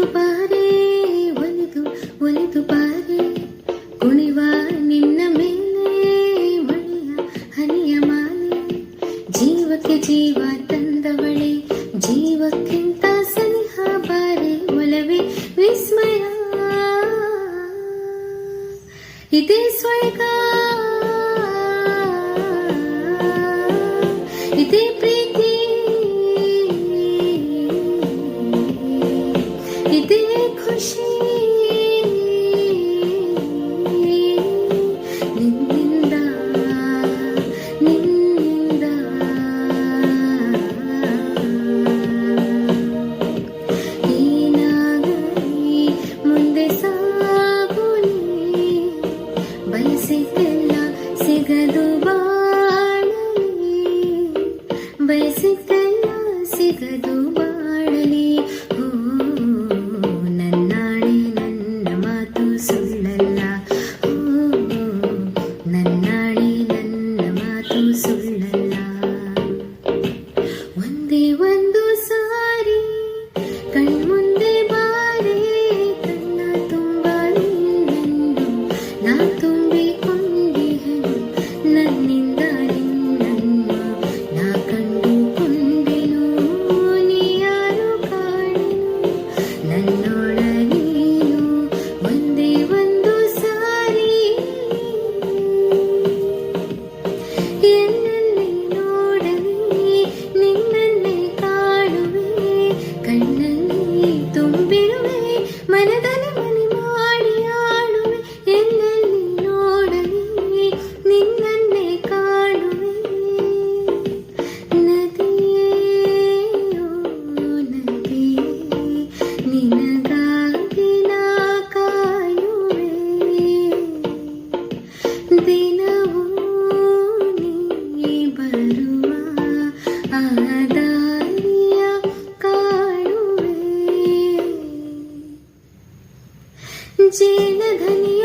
ಒಲಿದು ಬಾರೆ ಒಲಿದು ಒಲಿದು ಬಾರೆ ಕುಣಿವ ನಿನ್ನ ಮೇಲೆ ಮಳೆಯ ಹನಿಯ ಮಾಲೆ. ಜೀವಕ್ಕೆ ಜೀವ ತಂದವಳೆ, ಜೀವಕ್ಕಿಂತ ಸನಿಹ ಬಾರೆ, ಒಲವೇ ವಿಸ್ಮಯ. ಇದೇ ಸ್ವರ್ಗ. ಇದೇ ജീണധനി